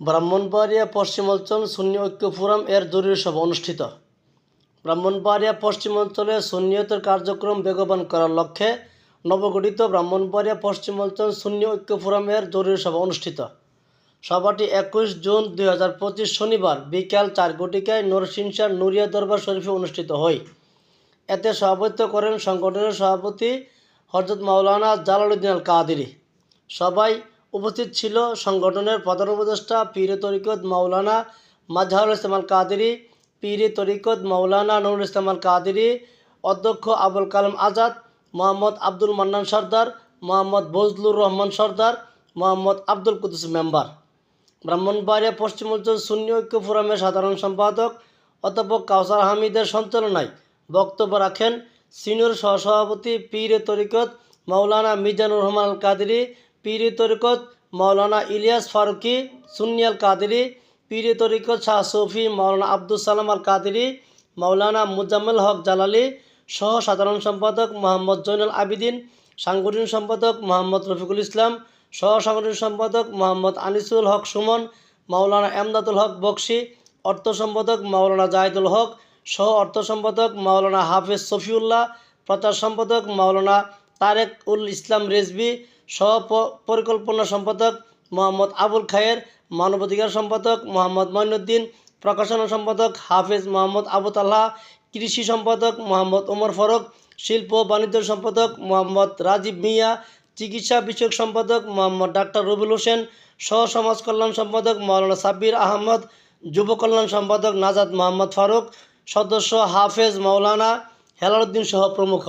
ব্রাহ্মণবাড়িয়া পশ্চিমাঞ্চল সুন্নি ঐক্য ফোরাম এর জরুরি সভা অনুষ্ঠিত। ব্রাহ্মণবাড়িয়া পশ্চিমাঞ্চলে সুন্নিয়তের কার্যক্রম বেগবান করার লক্ষ্যে নবগঠিত ব্রাহ্মণবাড়িয়া পশ্চিমাঞ্চল সুন্নি ঐক্য ফোরাম এর জরুরি সভা অনুষ্ঠিত। সভাটি একুশ জুন দুই হাজার পঁচিশ শনিবার বিকাল চার ঘটিকায় নরসিংসার নুরিয়া দরবার শরীফে অনুষ্ঠিত হয়। এতে সভাপতিত্ব করেন সংগঠনের সভাপতি হজরত মাওলানা জালালউদ্দিন আল কাদেরি সবাই উপস্থিত ছিল সংগঠনের প্রধান উপদেষ্টা পীরে তরিকত মাওলানা মাজহারুল ইসলাম আল কাদেরি পীরে তরিকত মাওলানা নুরুল ইসলাম আল কাদেরি অধ্যক্ষ আবুল কালাম আজাদ, মোহাম্মদ আব্দুল মান্নান সর্দার, মোহাম্মদ বজলুর রহমান সর্দার, মোহাম্মদ আব্দুল কুদ্দুস মেম্বার। ব্রাহ্মণবাড়িয়া পশ্চিমাঞ্চল সুন্নি ঐক্য ফোরামের সাধারণ সম্পাদক অধ্যাপক কাউসার হামিদের সঞ্চালনায় বক্তব্য রাখেন সিনিয়র সহসভাপতি পীরে তরিকত মাওলানা মিজানুর রহমান কাদেরি পীরে তরিকত মাওলানা ইলিয়াস ফারুকি, সুন্নি আল কাদেরি পীরে তরিকত শাহ সফি মৌলানা আব্দুল সালাম আল কাদেরি মৌলানা মুজাম্মেল হক জালালি সহ সাধারণ সম্পাদক মোহাম্মদ জৈনুল আবিদিন, সাংগঠনিক সম্পাদক মোহাম্মদ রফিকুল ইসলাম সহ সাংগঠনিক সম্পাদক মোহাম্মদ আনিসুল হক সুমন মাওলানা এমদাদুল হক বক্সি, অর্থ সম্পাদক মাওলানা জাহিদুল হক সহ অর্থ সম্পাদক মাওলানা হাফেজ সফিউল্লাহ প্রচার সম্পাদক মাওলানা তারেক উল ইসলাম রেজবি সহ পরিকল্পনা সম্পাদক মোহাম্মদ আবুল খায়ের, মানবাধিকার সম্পাদক মোহাম্মদ মঈনুদ্দিন প্রকাশনা সম্পাদক হাফেজ মোহাম্মদ আবু তাল্লাহ কৃষি সম্পাদক মোহাম্মদ ওমর ফারুক, শিল্প বাণিজ্য সম্পাদক মোহাম্মদ রাজীব মিয়া, চিকিৎসা বিষয়ক সম্পাদক মোহাম্মদ ডাক্তার রবিউল হোসেন সহ সমাজ কল্যাণ সম্পাদক মৌলানা সাব্বির আহমদ, যুব কল্যাণ সম্পাদক নাজাদ মোহাম্মদ ফারুক, সদস্য হাফেজ মাওলানা হেলালুদ্দিন সহ প্রমুখ